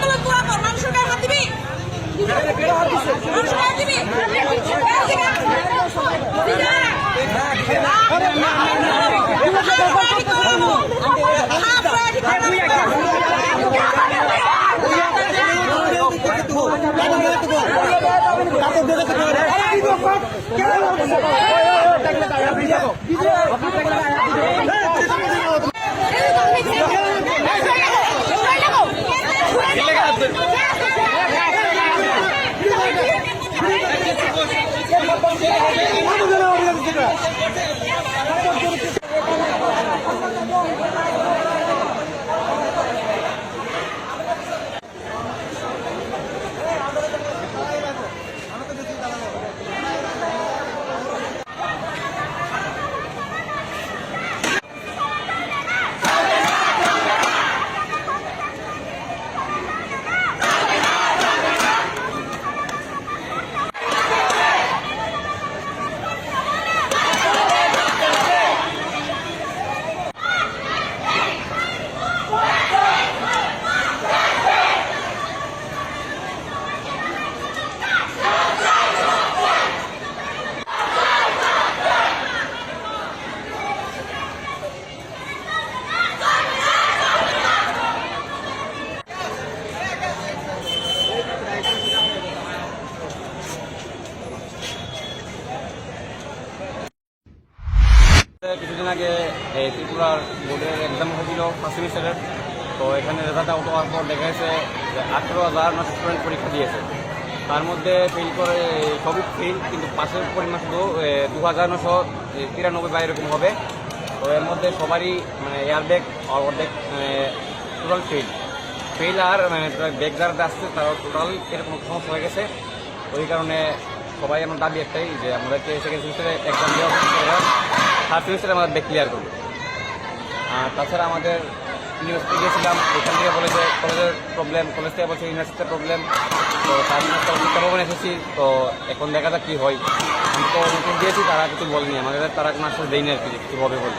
পুরো কর গায়ে দিবি? কিছুদিন আগে এই ত্রিপুরার বোর্ডের এক্সাম হয়েছিল ফার্স্ট সেমিস্টারের তো এখানে রেজাল্ট আউট হওয়ার পর দেখা গেছে যে আঠেরো হাজার নশো স্টুডেন্ট পরীক্ষা দিয়েছে। তার মধ্যে ফেল করে সবই ফেল কিন্তু পাশের পরিমাণ শুধু দু হাজার নশো তিরানব্বই বা এরকম হবে। তো এর মধ্যে সবারই মানে এয়ার ব্যাগ আর অর্ধেক টোটাল ফেল ফেল আর মানে ব্যাগ যারা আসছে তারা টোটাল এরকম সমস্যা হয়ে গেছে। ওই কারণে সবাই আমার দাবি একটাই যে আমাদেরকে সেকেন্ড সেমিস্টারে এক্সাম দেওয়া থার্ড সেমিস্টারে আমাদের ব্যাগ ক্লিয়ার করবে। আর তাছাড়া আমাদের ইউনিভার্সিটি গিয়েছিলাম ওখান থেকে বলেছে কলেজের প্রবলেম কলেজ থেকে বলছে ইউনিভার্সিটির প্রবলেম তো তার শিক্ষাভবনে এসেছি, তো এখন দেখা যাক কী হয়। আমি তো নোটিশ দিয়েছি, তারা কিছু বলেনি, আমাদের তারা কোনো আসলে দেয়নি আর কি কিছু হবে বলে।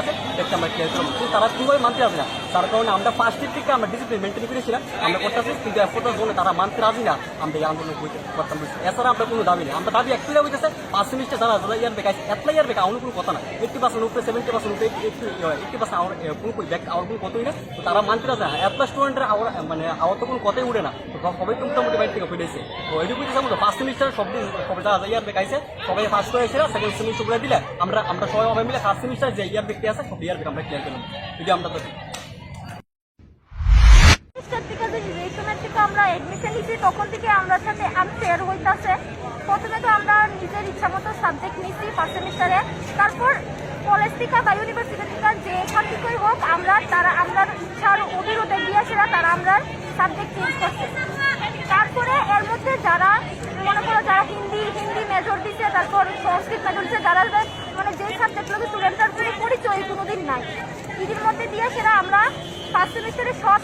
আছে, দেখতে আমরা ক্লিয়ার কিন্তু তারা কীভাবে মানতে আসে না। তার কারণে আমরা ফার্স্ট থেকে আমরা ডিসিপ্লিন মেনটেন করেছিলাম, আমরা করতেছি, কিন্তু এফোর্টের জন্য তারা মানতে রাজি না। আমরা এই আন্দোলন করতাম এছাড়া আমরা কোনো দাবি নেই। আমরা দাবি একটু হইতেছে, পাঁচ সেমিস্টার যারা যারা ইয়ার বেকার এত ইয়ার বেকার, অন্য কোনো কথা না। এইটটি পার্সেন্ট উপরে সেভেন্টি পার্সেন্ট উপরে এইটটি পার্সেন্ট আমার কোনো ব্যাক আমার কোনো কথাই না। তো তারা মানতে রাজি না। এত স্টুডেন্টের আওয়ার মানে আওয়ার তো কোনো কথাই উঠে না। সবাই তো মোটামুটি বাইরে থেকে ফিরেছে তো এইটুকু যেমন ফার্স্ট সেমিস্টার সব সবাই যারা ইয়ার বেকাইছে সবাই ফার্স্ট করেছে সেকেন্ড সেমিস্টার করে দিলে আমরা আমরা সবাই সবাই মিলে ফার্স্ট সেমিস্টার যে ইয়ার ব্যক্তি আছে ইয়ার আমরা ক্লিয়ার করলাম যদি আমরা থেকে আমরা এডমিশন নিচ্ছি তখন থেকে আমরা সাথে আনফেয়ার হইতাছে। প্রথমে তো আমরা নিজের ইচ্ছা মতো সাবজেক্ট নিচ্ছি ফার্স্ট সেমিস্টারে তারপর কলেজ থেকে বা ইউনিভার্সিটি যে এখান থেকেই হোক, আমরা তারা আমরা ইচ্ছার অবিরোধে গিয়েছিলাম তারা আমরা সাবজেক্ট চেঞ্জ করছে। তারপরে এর মধ্যে যারা মনে করো যারা হিন্দি হিন্দি মেজর দিচ্ছে তারপর সংস্কৃত মেজর দিচ্ছে যারা মানে যে সাবজেক্টগুলো স্টুডেন্টদের কোনো কোনোদিন নাই। এটির মধ্যে দিয়ে সেটা আমরা ফার্স্ট সেমিস্টারে সব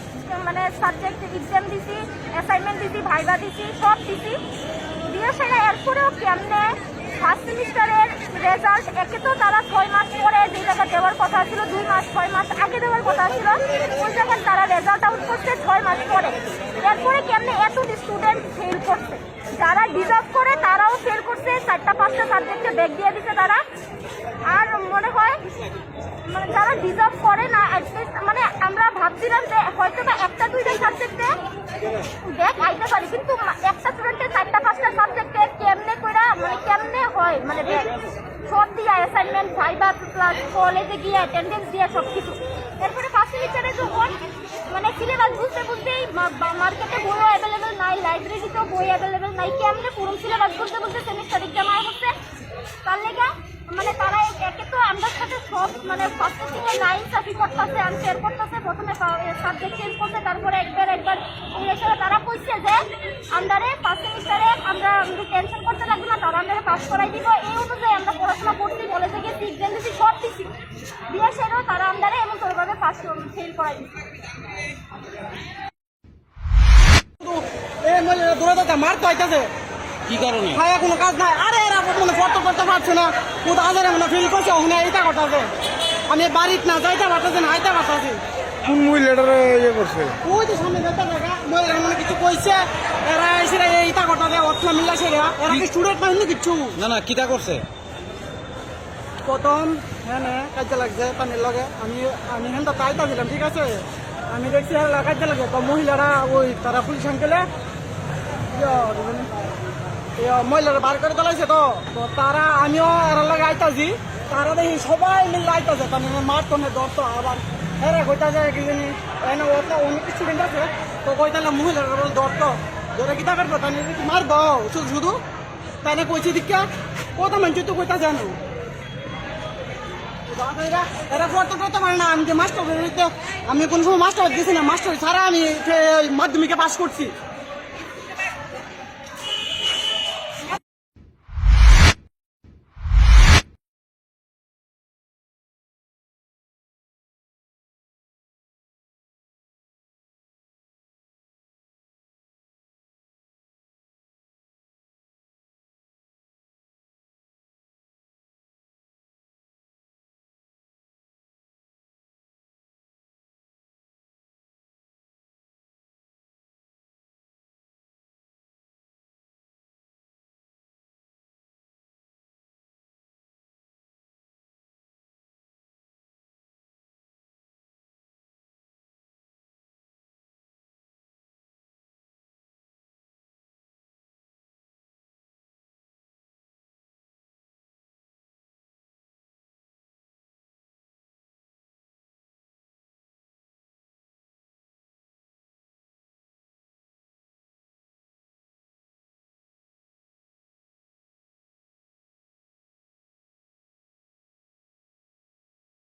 মানে সাবজেক্ট এক্সাম দিছি অ্যাসাইনমেন্ট দিছি ভাইবা দিছি, সব দিছি। দিয়ে সেটা এরপরেও কেমনে ফার্স্ট সেমিস্টারের রেজাল্ট একে তো তারা ছয় মাস পরে যে জায়গা দেওয়ার কথা ছিল, দুই মাস, ছয় মাস আগে দেওয়ার কথা ছিল, ওই জায়গায় তারা রেজাল্ট আউট করছে ছয় মাস পরে। এরপরে কেমনে এত স্টুডেন্ট ফেল করছে? যারা ডিজার্ভ করে তারাও ফেল করছে, চারটা, পাঁচটা সাবজেক্টে ব্যাগ দিয়ে দিছে তারা। আর মনে হয় মানে যারা ডিজার্ভ করে না মানে আমরা ভাবছিলাম যে হয়তো বা একটা দুইটা সাবজেক্টে ব্যাগ আইতে পারে। কিন্তু একটা স্টুডেন্টের চারটা, পাঁচটা সাবজেক্টে কেমনে করে মানে কেমনে হয়? মানে ব্যাগ সব দিয়ে অ্যাসাইনমেন্ট ভাইবা প্লাস কলেজে গিয়ে অ্যাটেন্ডেন্স দিয়ে সব কিছু এরপরে ফার্স্ট সেমিস্টারে যখন মানে সিলেবাস বুঝতে বুঝতেই মার্কেটে বইও অ্যাভেলেবেল নাই লাইব্রেরিতেও বই অ্যাভেলেবেল নাই, কেমনে পুরো সিলেবাস বুঝতে বুঝতে সেমিস্টার এক্সাম আয় হচ্ছে? তার লেগে মানে তারা একে তো আমাদের সাথে সব মানে থেকে লাইন চাকরি করতেছে আমি শেয়ার করতেছে প্রথমে সাবজেক্ট চেঞ্জ করছে তারপরে একবার একবার হিসেবে তারা কইছে যে আন্ডারে ফার্স্ট সেমিস্টারে আমরা টেনশন করতে লাগবে না তারা আন্ডারে পাস করাই দিব। এই অনুযায়ী আমরা পড়াশোনা করছি কলেজে গেছি এক্সাম দিছি সব দিছি। দিয়ে সেটাও তারা আন্ডারে এমন তোরভাবে পাস ফেল করাই দিচ্ছে এ মানে দূরে দাদা মার তো আইতাছে। কি কারণে? কোনো কাজ নাই। আরে মানে ফটো করতে পারছে না। কোথাও আজারে মানে ফিল করছে ওখানে এইটা করতেছে। আমি বাড়িতে না যাইতে পারতেছে না আইতে পারতেছি। কোন মহিলাটারে ইয়ে করছে? ওই তো সামনে যাইতে লাগা মহিলা মানে কিছু কইছে এরা এসে এইটা করতেছে অর্থ মিল্লা সেরা এরা কি স্টুডেন্ট পাইনি কিচ্ছু? না না কিটা করছে? প্রথম হ্যাঁ হ্যাঁ কাজে লাগছে পানির লগে। আমি আমি হ্যাঁ তো তাইতা দিলাম ঠিক আছে? আমি দেখছি হ্যাঁ কাজে লাগে তো মহিলারা ওই তারা পুলিশ আঙ্কেলে মহিলারা বার করে তোলাইছে তো। তো তারা, আমিও এর লাগে আইতাছি। তারা দেখি সবাই মিলে আইতাছে। তার মানে দর তো আবার হ্যাঁ কইতা যায় কি জানি। এনে ওটা অনেক স্টুডেন্ট আছে। তো কইতালে মহিলারা বলে দর তো। ধরে কি টাকার কথা নিয়ে মার দাও, শুধু শুধু। তাই না কইছি দীক্ষা কত মানুষ তো কইতা জানো আমি কোন সময় মাস্টার দিয়েছি না। মাস্টার ছাড়া আমি মাধ্যমিকে পাস করছি।